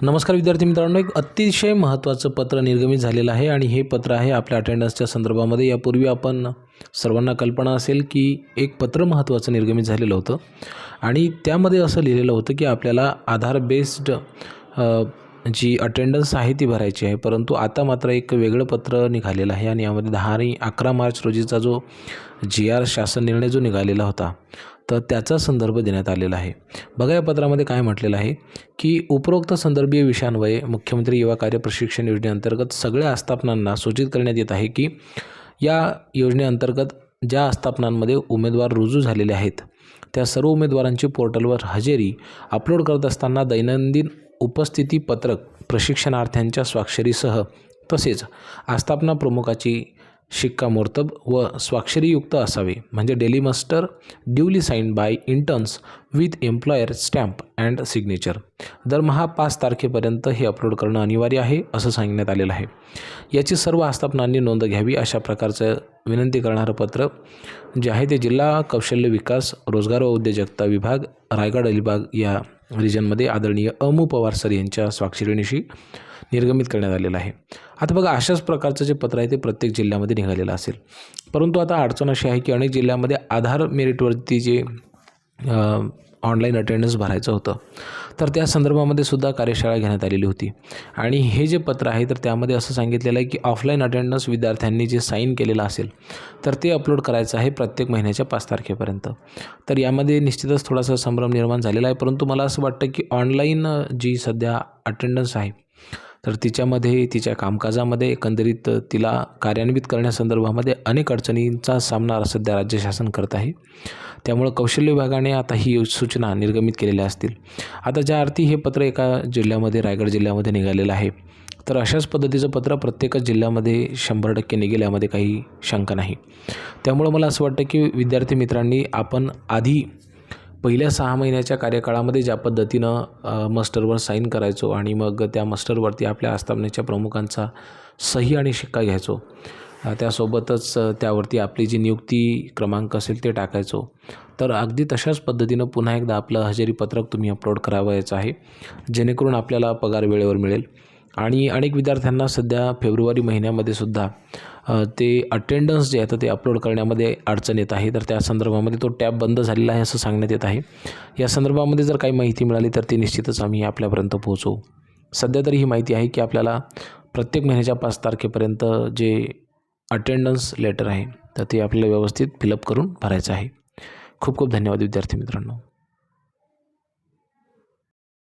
नमस्कार विद्यार्थी मित्रांनो एक अतिशय महत्त्वाचं पत्र निर्गमित झालेलं आहे आणि हे पत्र आहे आपल्या अटेंडन्सच्या संदर्भामध्ये. यापूर्वी आपण सर्वांना कल्पना असेल की एक पत्र महत्त्वाचं निर्गमित झालेलं होतं आणि त्यामध्ये असं लिहिलेलं होतं की आपल्याला आधार बेस्ड जी अटेंडन्स आहे ती भरायची आहे. परंतु आता मात्र एक वेगळं पत्र निघालेलं आहे आणि यामध्ये दहा आणि अकरा मार्च रोजीचा जो जी आर शासन निर्णय जो निघालेला होता तर त्याचा संदर्भ देण्यात आलेला आहे. बघा या पत्रामध्ये काय म्हटलेलं आहे की उपरोक्त संदर्भीय विषयांवये मुख्यमंत्री युवा कार्य प्रशिक्षण योजनेअंतर्गत सगळ्या आस्थापनांना सूचित करण्यात येत आहे की या योजनेअंतर्गत ज्या आस्थापनांमध्ये उमेदवार रुजू झालेले आहेत त्या सर्व उमेदवारांची पोर्टलवर हजेरी अपलोड करत असताना दैनंदिन उपस्थिती पत्रक प्रशिक्षणार्थ्यांच्या स्वाक्षरीसह तसेच आस्थापना प्रमुखाची शिक्कामोर्तब व स्वाक्षरीयुक्त असावे. म्हणजे daily muster duly sign by interns with employer stamp and signature. दरमहा पाच तारखेपर्यंत हे अपलोड करणं अनिवार्य आहे असं सांगण्यात आलेलं आहे. याची सर्व आस्थापनांनी नोंद घ्यावी अशा प्रकारचं विनंती करणारं पत्र जे आहे ते जिल्हा कौशल्य विकास रोजगार व उद्योजकता विभाग रायगड अलिबाग या रिजनमध्ये आदरणीय अमू पवार सर यांच्या स्वाक्षरीनिशी निर्गमित करण्यात आलेलं आहे. आता बघा अशाच प्रकारचं जे पत्र आहे ते प्रत्येक जिल्ह्यामध्ये निघालेलं असेल. परंतु आता अडचण अशी आहे की अनेक जिल्ह्यामध्ये आधार मेरिटवरती जे ऑनलाईन अटेंडन्स भरायचं होतं. तर त्या संदर्भामध्ये सुद्धा कार्यशाळा घेण्यात आलेली होती. आणि हे जे पत्र आहे तर त्यामध्ये असं सांगितलेलं आहे की ऑफलाईन अटेंडन्स विद्यार्थ्यांनी जे साईन केलेलं असेल तर ते अपलोड करायचं आहे प्रत्येक महिन्याच्या पाच तारखेपर्यंत. तर यामध्ये निश्चितच थोडासा संभ्रम निर्माण झालेला आहे परंतु मला असं वाटतं की ऑनलाईन जी सध्या अटेंडन्स आहे तर तिच्यामध्ये तिच्या कामकाजामध्ये एकंदरीत तिला कार्यान्वित करण्यासंदर्भामध्ये अनेक अडचणींचा सामना सध्या राज्य शासन करत आहे. त्यामुळं कौशल्य विभागाने आता ही सूचना निर्गमित केलेल्या असतील. आता ज्या अर्थी हे पत्र एका जिल्ह्यामध्ये रायगड जिल्ह्यामध्ये निघालेलं आहे तर अशाच पद्धतीचं पत्र प्रत्येकच जिल्ह्यामध्ये शंभर टक्के निघेल्यामध्ये काही शंका नाही. त्यामुळं मला असं वाटतं की विद्यार्थी मित्रांनी आपण आधी पहिल्या सहा महिन्याच्या कार्यकाळामध्ये ज्या पद्धतीनं मस्टरवर साईन करायचो आणि मग त्या मस्टरवरती आपल्या आस्थापनेच्या प्रमुखांचा सही आणि शिक्का घ्यायचो. त्यासोबतच त्यावरती आपली जी नियुक्ती क्रमांक असेल ते टाकायचो. तर अगदी तशाच पद्धतीनं पुन्हा एकदा आपलं हजेरीपत्रक तुम्ही अपलोड करावयाचं आहे जेणेकरून आपल्याला पगार वेळेवर मिळेल. आणि अनेक विद्यार्थ्यांना सध्या फेब्रुवारी महिन्यामध्ये सुद्धा ते अटेंडन्स जे आहे ते अपलोड करण्यामध्ये अडचण येत आहे. तर त्या संदर्भामध्ये तो टॅब बंद झालेला आहे असं सांगण्यात येत आहे. या संदर्भामध्ये जर काही माहिती मिळाली तर ती निश्चितच आम्ही आपल्यापर्यंत पोहोचवू. सध्या तरी ही माहिती आहे की आपल्याला प्रत्येक महिन्याच्या पाच तारखेपर्यंत जे अटेंडन्स लेटर आहे तर ते आपल्याला व्यवस्थित फिलअप करून भरायचं आहे. खूप खूप धन्यवाद विद्यार्थी मित्रांनो.